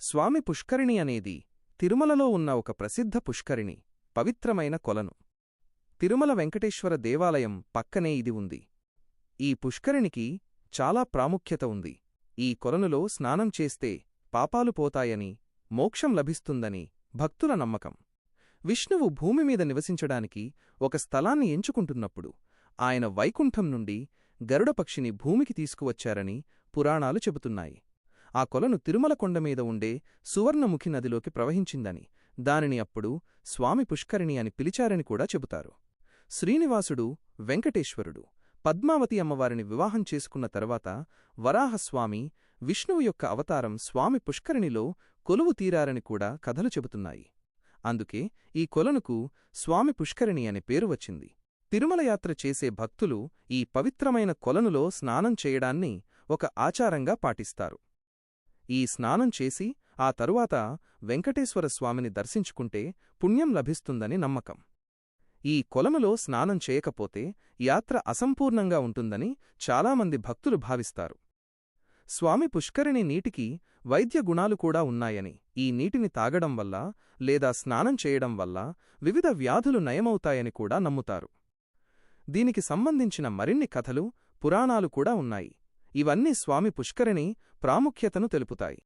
స్వామి పుష్కరిణి అనేది తిరుమలలో ఉన్న ఒక ప్రసిద్ధ పుష్కరిణి పవిత్రమైన కొలను. తిరుమల వెంకటేశ్వర దేవాలయం పక్కనే ఇది ఉంది. ఈ పుష్కరిణికి చాలా ప్రాముఖ్యత ఉంది. ఈ కొలనులో స్నానం చేస్తే పాపాలు పోతాయని మోక్షం లభిస్తుందని భక్తుల నమ్మకం. విష్ణువు భూమి మీద నివసించడానికి ఒక స్థలాన్ని ఎంచుకుంటున్నప్పుడు ఆయన వైకుంఠం నుండి గరుడపక్షిని భూమికి తీసుకువచ్చారని పురాణాలు చెబుతున్నాయి. ఆ కొలను తిరుమల కొండమీద ఉండే సువర్ణముఖి నదిలోకి ప్రవహించిందని దానిని అప్పుడు స్వామి పుష్కరిణి అని పిలిచారని కూడా చెబుతారు. శ్రీనివాసుడు వెంకటేశ్వరుడు పద్మావతి అమ్మవారిని వివాహం చేసుకున్న తర్వాత వరాహస్వామి విష్ణువు యొక్క అవతారం స్వామి పుష్కరిణిలో కొలువు తీరారని కూడా కథలు చెబుతున్నాయి. అందుకే ఈ కొలనుకు స్వామి పుష్కరిణి అనే పేరు వచ్చింది. తిరుమల యాత్ర చేసే భక్తులు ఈ పవిత్రమైన కొలనులో స్నానం చేయడాన్ని ఒక ఆచారంగా పాటిస్తారు. ఈ స్నానం చేసి ఆ తరువాత వెంకటేశ్వర స్వామిని దర్శించుకుంటే పుణ్యం లభిస్తుందని నమ్మకం. ఈ కొలములో స్నానం చేయకపోతే యాత్ర అసంపూర్ణంగా ఉంటుందని చాలామంది భక్తులు భావిస్తారు. స్వామి పుష్కరిణి నీటికి వైద్య గుణాలు కూడా ఉన్నాయని ఈ నీటిని తాగడం వల్ల లేదా స్నానం చేయడం వల్ల వివిధ వ్యాధులు నయమవుతాయని కూడా నమ్ముతారు. దీనికి సంబంధించిన మరిన్ని కథలు పురాణాలు కూడా ఉన్నాయి. ఇవన్నీ స్వామి పుష్కరిణి ప్రాముఖ్యతను తెలుపుతాయి.